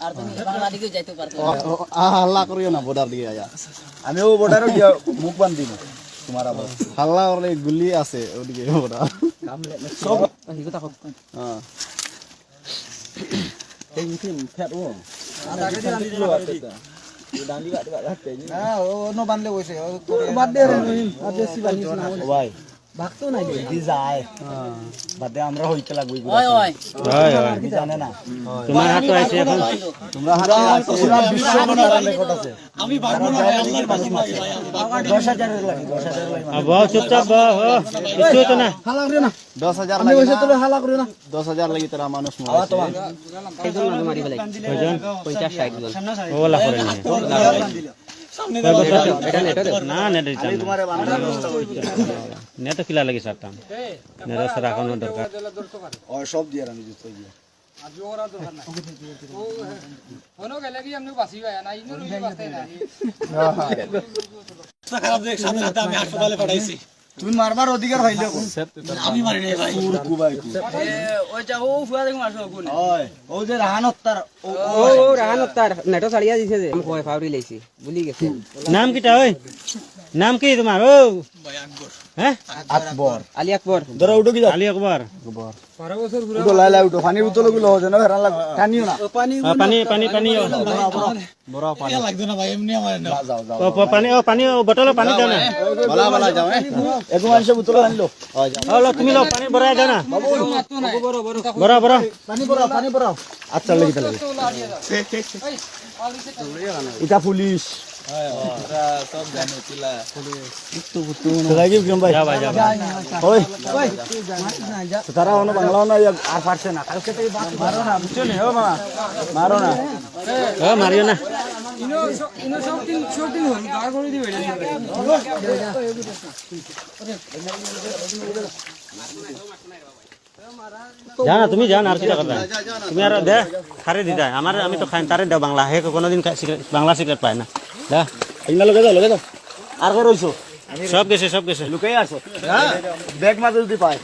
আর তুমি বাংলা যাইতে পারতো হাল্লা করিও না বর্ডার দিকে আয়া আমি ও বর্ডারও গিয়া মুখ বান্ধি না তোমার আবার। হাল্লা করলে গুলি আছে ওদিকে বর্ডার সব হ্যাঁ। এই মিটিং ফ্যাট ও। না ও নো বানলে কইছে বাদ দে রে বাদ ভাই। ভাগতো নাই দি যায়। বাদ আমরা হইতে লাগবো ওই ওই হয়। হয় কি জানে না? তোমার হাতে আছে এখন? তোমরা হাতে বিশ্ব মনার রেকর্ড আছে। আমি পারব না দশ হাজারের লাগে দশ হাজারের লাগে। আ, বহ চুপচাপ বহ কিছু হতো না? হালা করে না। দশ হাজার আমি বসে না, তোরে হালা করে না। দশ হাজার লাগি তারা মানুষ মরে তোমার। কয়জন? ওলা করে নিয়ে না নেট দিতাম না তোমারে বানানোর ব্যবস্থা করে দিও নেট কিলা লাগি সারতাম নেট সার এখনও দরকার ও সব দিয়ে আমি হাসপাতালে গিয়ে তুমি মারবার অধিকার হইলে আমি মারি নাই ভাই। কুবাই ওইটা ও ফুয়া দেখো মারছো কোন ওই ও যে রাহানত তার ও ও ও রাহান তার নেটো সাড়িয়া দিছে যে। আমি কয় ফাউরি লাইছি ভুলি গেছে। নাম কিটা ওই? নাম কি তোমার ও হ্যাঁ আকবর আলী আকবর ধরো উঠো কি যাও আলী আকবর উঠো লাই লাই উঠো পানির বোতলগুলো হচ্ছে না হেরান লাগ টানিও না। পানি পানি পানি ও যাও যাও পানি ও পানি ও পানি দাও না বলা বলা যাও এক মানুষে বোতল আনলো। তুমি লো পানি ভরাই দাও না বড় বড় পানি পড়াও পানি পড়াও আচ্ছা লাগি তাহলে এটা পুলিশ তারা বাংলাও না আর পারছে না। কালকে থেকে মারো না বুঝছ ও মামা মারো না। ও মারিও না। জানা তুমি জান আর কিটা করবে। তুমি আর দে খারে দি দেয় আমার আমি তো খাই তারে দেও বাংলা। হে কোনোদিন খাই- বাংলা সিগারেট পায় না। দে। এগুলা লগে যাও লগে যাও আর কে রইছো? সব গেছে সব গেছে। লুকাই আসো ব্যাগ মাঝে যদি পায়।